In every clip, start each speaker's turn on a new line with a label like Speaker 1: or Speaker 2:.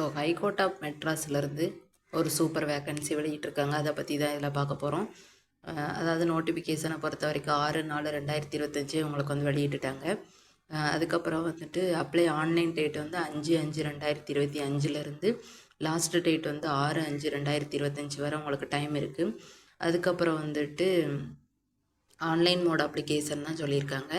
Speaker 1: So high court of மெட்ராஸ்லேருந்து ஒரு super vacancy வெளியிட்டிருக்காங்க. அதை பற்றி தான் இதில் பார்க்க போகிறோம் அதாவது நோட்டிஃபிகேஷனை பொறுத்த வரைக்கும் ஆறு நாலு ரெண்டாயிரத்தி இருபத்தஞ்சி உங்களுக்கு வந்து வெளியிட்டுட்டாங்க. அதுக்கப்புறம் வந்துட்டு அப்ளை ஆன்லைன் டேட் வந்து அஞ்சு அஞ்சு ரெண்டாயிரத்தி இருபத்தி அஞ்சுலேருந்து லாஸ்ட் டேட் வந்து ஆறு அஞ்சு ரெண்டாயிரத்தி இருபத்தஞ்சி வரை உங்களுக்கு டைம் இருக்குது அதுக்கப்புறம் வந்துட்டு ஆன்லைன் மோட் அப்ளிகேஷன் தான் சொல்லியிருக்காங்க.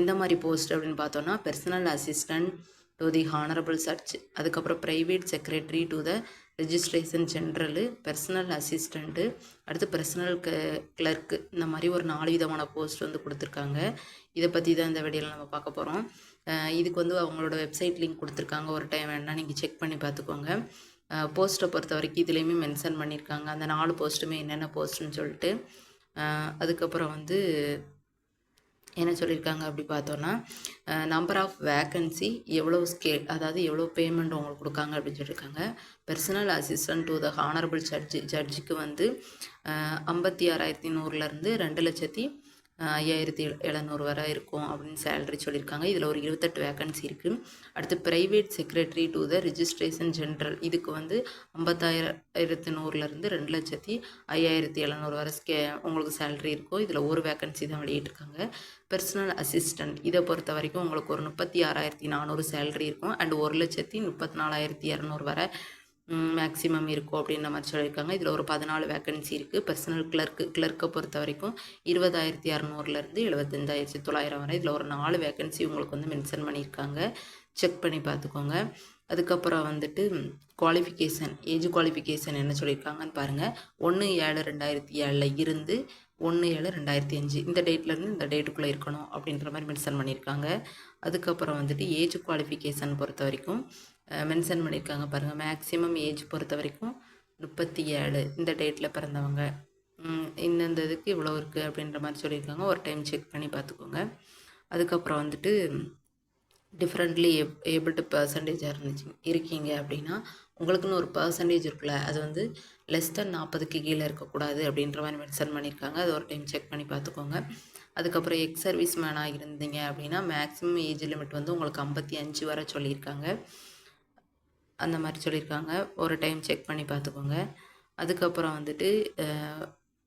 Speaker 1: எந்த மாதிரி போஸ்ட் அப்படின்னு பார்த்தோன்னா personal assistant to the honorable search அதுக்கப்புறம் private secretary to the registration general personal assistant அடுத்து பர்சனல் க கிளர்க்கு இந்த மாதிரி ஒரு நாலு விதமான போஸ்ட் வந்து கொடுத்துருக்காங்க. இதை பற்றி தான் இந்த வீடியோவில் நம்ம பார்க்க போகிறோம் இதுக்கு வந்து அவங்களோட வெப்சைட் லிங்க் கொடுத்துருக்காங்க. ஒரு டைம் வேணால் நீங்கள் செக் பண்ணி பார்த்துக்கோங்க. போஸ்ட்டை பொறுத்த வரைக்கும் இதுலேயுமே மென்ஷன் பண்ணியிருக்காங்க. அந்த நாலு போஸ்ட்டுமே என்னென்ன போஸ்ட்டுன்னு சொல்லிட்டு. அதுக்கப்புறம் வந்து என்ன சொல்லியிருக்காங்க அப்படி பார்த்தோன்னா நம்பர் ஆஃப் வேக்கன்சி எவ்வளோ ஸ்கேல் அதாவது எவ்வளோ பேமெண்ட் உங்களுக்கு கொடுக்காங்க அப்படின்னு சொல்லியிருக்காங்க personal assistant to the honorable judge ஜட்ஜுக்கு வந்து ஐம்பத்தி ஆறாயிரத்தி நூறுலேருந்து ரெண்டு லட்சத்தி ஐயாயிரத்தி எழுநூறு வரை இருக்கும் அப்படின்னு சேலரி சொல்லியிருக்காங்க. இதில் ஒரு இருபத்தெட்டு வேக்கன்சி இருக்குது அடுத்து private secretary to the registration general இதுக்கு வந்து ஐம்பத்தாயிரத்தி நூறுலேருந்து ரெண்டு லட்சத்தி ஐயாயிரத்தி எழுநூறு வரை ஸ்கே உங்களுக்கு சேலரி இருக்கும் இதில் ஒரு வேக்கன்சி தான் வெளியிட்டிருக்காங்க. பர்சனல் அசிஸ்டன்ட் இதை பொறுத்த வரைக்கும் உங்களுக்கு ஒரு முப்பத்தி ஆறாயிரத்தி நானூறு சேலரி இருக்கும். அண்ட் ஒரு லட்சத்தி முப்பத்தி நாலாயிரத்தி இரநூறு வரை மேக்ஸிமம் இருக்கும் அப்படின்ற மாதிரி சொல்லியிருக்காங்க. இதில் ஒரு பதினாலு வேக்கன்சி இருக்குது பர்சனல் கிளர்க்கு கிளர்க்கை பொறுத்த வரைக்கும் இருபதாயிரத்தி இரநூறுலேருந்து எழுபத்தஞ்சாயிரத்தி தொள்ளாயிரம் வரை இதில் ஒரு நாலு வேக்கன்சி உங்களுக்கு வந்து மென்ஷன் பண்ணியிருக்காங்க. செக் பண்ணி பார்த்துக்கோங்க. அதுக்கப்புறம் வந்துட்டு குவாலிஃபிகேஷன் ஏஜ் குவாலிஃபிகேஷன் என்ன சொல்லியிருக்காங்கன்னு பாருங்கள் ஒன்று ஏழு ரெண்டாயிரத்தி ஏழில் இருந்து ஒன்று ஏழு ரெண்டாயிரத்தி அஞ்சு இந்த டேட்லேருந்து இந்த டேட்டுக்குள்ளே இருக்கணும் அப்படின்ற மாதிரி மென்ஷன் பண்ணியிருக்காங்க. அதுக்கப்புறம் வந்துட்டு ஏஜ் குவாலிஃபிகேஷன் பொறுத்த வரைக்கும் மென்ஷன் பண்ணியிருக்காங்க பாருங்கள் மேக்ஸிமம் ஏஜ் பொறுத்த வரைக்கும் முப்பத்தி ஏழு இந்த டேட்டில் பிறந்தவங்க. இந்தந்த இதுக்கு இவ்வளோ இருக்குது அப்படின்ற மாதிரி சொல்லியிருக்காங்க. ஒரு டைம் செக் பண்ணி பார்த்துக்கோங்க. அதுக்கப்புறம் வந்துட்டு டிஃப்ரெண்ட்லி எப் ஏபிள்டு பர்சன்டேஜாக இருந்துச்சு. இருக்கீங்க அப்படின்னா உங்களுக்குன்னு ஒரு பர்சன்டேஜ் இருக்குல்ல அது வந்து லெஸ் தென் நாற்பதுக்கு கீழே இருக்கக்கூடாது அப்படின்ற மாதிரி மென்ஷன் பண்ணியிருக்காங்க. அது ஒரு டைம் செக் பண்ணி பார்த்துக்கோங்க. அதுக்கப்புறம் எக்ஸ் சர்வீஸ் மேனாக இருந்தீங்க அப்படின்னா மேக்ஸிமம் ஏஜ் லிமிட் வந்து உங்களுக்கு ஐம்பத்தி அஞ்சு வரை சொல்லியிருக்காங்க. அந்த மாதிரி சொல்லியிருக்காங்க. ஒரு டைம் செக் பண்ணி பார்த்துக்கோங்க. அதுக்கப்புறம் வந்துட்டு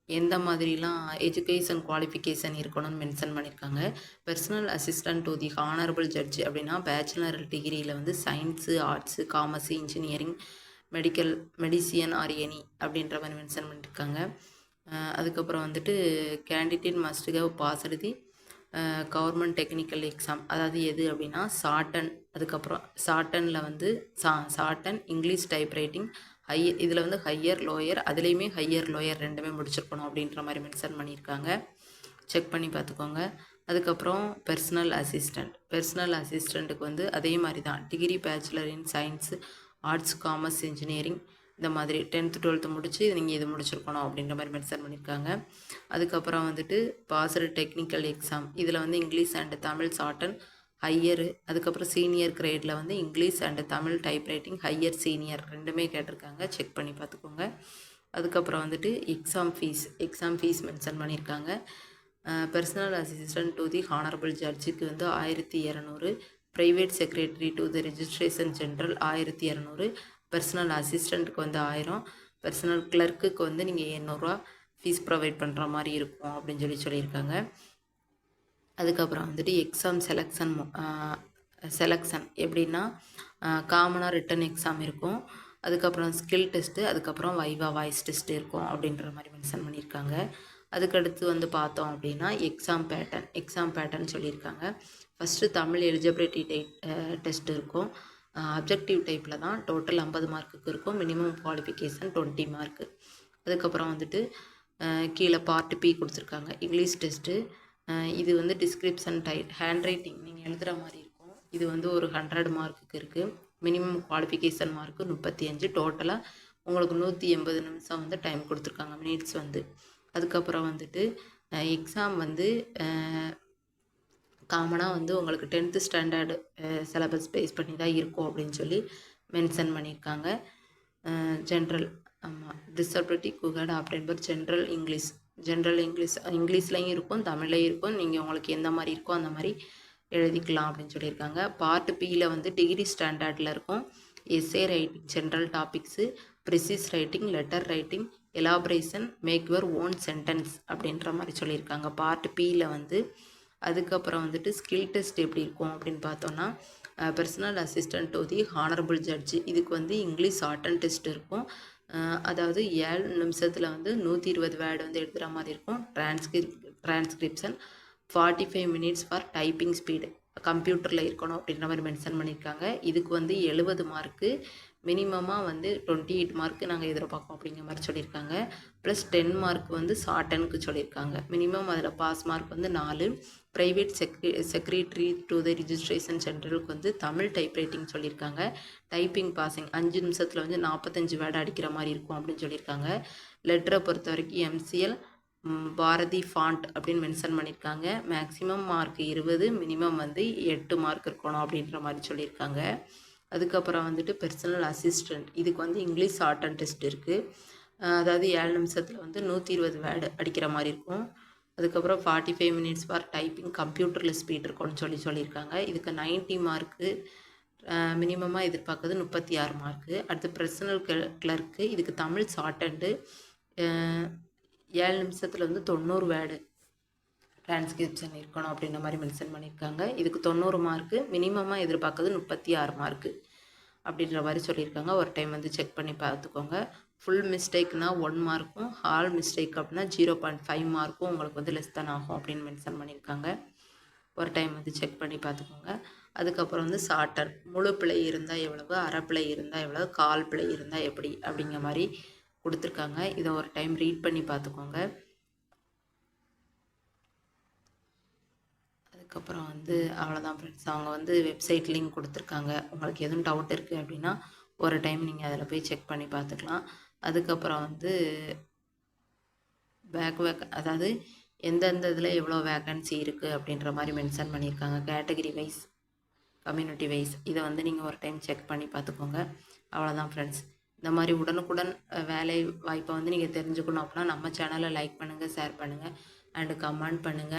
Speaker 1: எந்த மாதிரிலாம் எஜுகேஷன் குவாலிஃபிகேஷன் இருக்கணும்னு மென்ஷன் பண்ணியிருக்காங்க. Personal assistant to the honorable judge அப்படின்னா பேச்சுலர் டிகிரியில் வந்து science arts commerce engineering medical medicine or any அப்படின்ற மாதிரி மென்ஷன் பண்ணியிருக்காங்க. அதுக்கப்புறம் வந்துட்டு கேண்டிடேட் மஸ்ட் ஹவ் பாஸ் எழுதி கவர்மெண்ட் டெக்னிக்கல் எக்ஸாம் அதாவது எது அப்படின்னா சாட்டன் அதுக்கப்புறம் சாட்டனில் வந்து சா satin English type writing high இதில் வந்து ஹையர் லோயர் அதுலேயுமே ஹையர் லோயர் ரெண்டுமே முடிச்சிருக்கணும் அப்படின்ற மாதிரி மென்ஷன் பண்ணியிருக்காங்க. செக் பண்ணி பார்த்துக்கோங்க. அதுக்கப்புறம் பர்சனல் அசிஸ்டண்ட் பர்சனல் அசிஸ்டண்ட்டுக்கு வந்து அதே மாதிரி தான். Degree bachelor in science arts commerce engineering இந்த மாதிரி டென்த்து டுவெல்த்து முடிச்சு நீங்கள் இது முடிச்சிருக்கணும் அப்படின்ற மாதிரி மென்ஷன் பண்ணியிருக்காங்க. அதுக்கப்புறம் வந்துட்டு பாஸ்டு டெக்னிக்கல் எக்ஸாம் இதில் வந்து English and Tamil satin higher அதுக்கப்புறம் சீனியர் கிரேடில் வந்து English and Tamil typewriting higher senior ரெண்டுமே கேட்டிருக்காங்க. செக் பண்ணி பார்த்துக்கோங்க. அதுக்கப்புறம் வந்துட்டு exam fee exam fee mention பண்ணியிருக்காங்க. Personal assistant to the honorable ஜட்ஜுக்கு வந்து ஆயிரத்தி இரநூறு private secretary to the registration general ஆயிரத்தி இரநூறு பர்சனல் அசிஸ்டண்ட்டுக்கு வந்து ஆயிரம் பர்சனல் கிளர்க்குக்கு வந்து நீங்கள் எண்ணூறுரூவா ஃபீஸ் ப்ரொவைட் பண்ணுற மாதிரி இருக்கும் அப்படின்னு சொல்லி சொல்லியிருக்காங்க. அதுக்கப்புறம் வந்துட்டு எக்ஸாம் செலெக்ஷன் செலெக்ஷன் எப்படின்னா காமனாக ரிட்டன் எக்ஸாம் இருக்கும். அதுக்கப்புறம் ஸ்கில் டெஸ்ட்டு அதுக்கப்புறம் வைவா வாய்ஸ் டெஸ்ட் இருக்கும் அப்படின்ற மாதிரி மென்ஷன் பண்ணியிருக்காங்க. அதுக்கடுத்து வந்து பார்த்தோம் அப்படின்னா எக்ஸாம் பேட்டர்ன் எக்ஸாம் பேட்டர்ன் சொல்லியிருக்காங்க. First Tamil eligibility type test இருக்கும். அப்ஜெக்டிவ் டைப்பில் தான் டோட்டல் ஐம்பது மார்க்குக்கு இருக்கும். மினிமம் குவாலிஃபிகேஷன் டுவெண்ட்டி மார்க்கு அதுக்கப்புறம் வந்துட்டு கீழே பார்ட் பி கொடுத்துருக்காங்க. இங்கிலீஷ் டெஸ்ட்டு இது வந்து டிஸ்கிரிப்ஷன் டைட் ஹேண்ட் ரைட்டிங் நீங்கள் எழுதுகிற மாதிரி இருக்கும். இது வந்து ஒரு ஹண்ட்ரட் மார்க்குக்கு இருக்குது மினிமம் குவாலிஃபிகேஷன் மார்க்கு முப்பத்தி அஞ்சு. டோட்டலாக உங்களுக்கு நூற்றி எண்பது நிமிஷம் வந்து டைம் கொடுத்துருக்காங்க மினிட்ஸ் வந்து. அதுக்கப்புறம் வந்துட்டு எக்ஸாம் வந்து காமனாக வந்து உங்களுக்கு டென்த்து ஸ்டாண்டர்டு சிலபஸ் பேஸ் பண்ணி தான் இருக்கும் அப்படின்னு சொல்லி மென்ஷன் பண்ணியிருக்காங்க. ஜென்ரல் ஆமாம் டிசபிலிட்டி குகட் அப்படின்பர் ஜென்ரல் இங்கிலீஷ் ஜென்ரல் இங்கிலீஷ் இங்கிலீஷ்லையும் இருக்கும் தமிழ்லையும் இருக்கும். நீங்கள் உங்களுக்கு எந்த மாதிரி இருக்கோ அந்த மாதிரி எழுதிக்கலாம் அப்படின்னு சொல்லியிருக்காங்க. பார்ட் பியில் வந்து டிகிரி ஸ்டாண்டர்டில் இருக்கும். Essay writing general topics precis writing letter writing elaboration make your own sentence அப்படின்ற மாதிரி சொல்லியிருக்காங்க. பார்ட் பியில் வந்து அதுக்கப்புறம் வந்துட்டு ஸ்கில் டெஸ்ட் எப்படி இருக்கும் அப்படின்னு பார்த்தோன்னா personal assistant to the honorable judge இதுக்கு வந்து இங்கிலீஷ் ஷார்ட் அண்ட் டெஸ்ட் இருக்கும். அதாவது ஏழு நிமிஷத்தில் வந்து நூற்றி இருபது வேர்டு வந்து எடுத்துகிற மாதிரி இருக்கும். Transcript transcription forty five minutes for typing speed கம்ப்யூட்டரில் இருக்கணும் அப்படின்ற மாதிரி மென்ஷன் பண்ணியிருக்காங்க இதுக்கு வந்து எழுபது மார்க்கு மினிமமாக வந்து டுவெண்ட்டி எயிட் மார்க்கு நாங்கள் எதிர்பார்க்கோம் அப்படிங்கிற மாதிரி சொல்லியிருக்காங்க. ப்ளஸ் டென் மார்க் வந்து ஷார்ட்டனுக்கு சொல்லியிருக்காங்க. மினிமம் அதில் பாஸ் மார்க் வந்து நாலு. ப்ரைவேட் செக்ரி செக்ரட்டரி டு த ரிஜிஸ்ட்ரேஷன் சென்டருக்கு வந்து தமிழ் டைப்ரைட்டிங் சொல்லியிருக்காங்க. டைப்பிங் பாசிங் அஞ்சு நிமிஷத்தில் வந்து நாற்பத்தஞ்சு வேர்டு அடிக்கிற மாதிரி இருக்கும் அப்படின்னு சொல்லியிருக்காங்க. லெட்டரை பொறுத்த வரைக்கும் எம்சிஎல் பாரதி ஃபாண்ட் அப்படின்னு மென்ஷன் பண்ணியிருக்காங்க. மேக்ஸிமம் மார்க் இருபது மினிமம் வந்து எட்டு மார்க் இருக்கணும் அப்படின்ற மாதிரி சொல்லியிருக்காங்க. அதுக்கப்புறம் வந்துட்டு பர்சனல் அசிஸ்டண்ட் இதுக்கு வந்து இங்கிலீஷ் ஷார்ட் அண்ட் டெஸ்ட் இருக்குது அதாவது ஏழு நிமிஷத்தில் வந்து நூற்றி இருபது வேர்டு அடிக்கிற மாதிரி இருக்கும். அதுக்கப்புறம் forty five minutes for typing கம்ப்யூட்டரில் ஸ்பீட் இருக்கும்னு சொல்லி சொல்லியிருக்காங்க. இதுக்கு 90 மார்க்கு மினிமமாக எதிர்பார்க்குறது முப்பத்தி ஆறு மார்க்கு அடுத்து பர்சனல் கிளர்க்கு இதுக்கு தமிழ் ஷார்ட் அண்டு ஏழு நிமிஷத்தில் வந்து தொண்ணூறு வேர்டு டிரான்ஸ்கிரிப்ஷன் இருக்கணும் அப்படின்ற மாதிரி மென்ஷன் பண்ணியிருக்காங்க. இதுக்கு தொண்ணூறு மார்க்கு மினிமமாக எதிர்பார்க்குறது முப்பத்தி ஆறு மார்க்கு அப்படின்ற மாதிரி சொல்லியிருக்காங்க. ஒரு டைம் வந்து செக் பண்ணி பார்த்துக்கோங்க. ஃபுல் மிஸ்டேக்னால் ஒன் மார்க்கும் ஹால் மிஸ்டேக் அப்படின்னா ஜீரோ பாயிண்ட் ஃபைவ் மார்க்கும் உங்களுக்கு வந்து லெஸ் தான் ஆகும் அப்படின்னு மென்ஷன் பண்ணியிருக்காங்க. ஒரு டைம் வந்து செக் பண்ணி பார்த்துக்கோங்க. அதுக்கப்புறம் வந்து சார்ட்டர் முழு பிழை இருந்தால் எவ்வளவு அரை பிழை இருந்தால் எவ்வளவு கால் பிழை இருந்தால் எப்படி அப்படிங்கிற மாதிரி கொடுத்துருக்காங்க. இதை ஒரு டைம் ரீட் பண்ணி பார்த்துக்கோங்க. அதுக்கப்புறம் வந்து அவ்வளோதான் ஃப்ரெண்ட்ஸ் அவங்க வந்து வெப்சைட் லிங்க் கொடுத்துருக்காங்க. உங்களுக்கு எதுவும் டவுட் இருக்குது அப்படின்னா ஒரு டைம் நீங்கள் அதில் போய் செக் பண்ணி பார்த்துக்கலாம். அதுக்கப்புறம் வந்து பேக் வேக் அதாவது எந்தெந்த இதில் எவ்வளோ வேக்கன்சி இருக்குது அப்படின்ற மாதிரி மென்ஷன் பண்ணியிருக்காங்க. கேட்டகரி வைஸ் கம்யூனிட்டி வைஸ் இதை வந்து நீங்கள் ஒரு டைம் செக் பண்ணி பார்த்துக்கோங்க. அவ்வளோதான் ஃப்ரெண்ட்ஸ் இந்த மாதிரி உடனுக்குடன் வேலை வாய்ப்பை வந்து நீங்கள் தெரிஞ்சுக்கணும் அப்படின்னா நம்ம சேனலை லைக் பண்ணுங்கள் ஷேர் பண்ணுங்கள் அண்டு கமெண்ட் பண்ணுங்கள்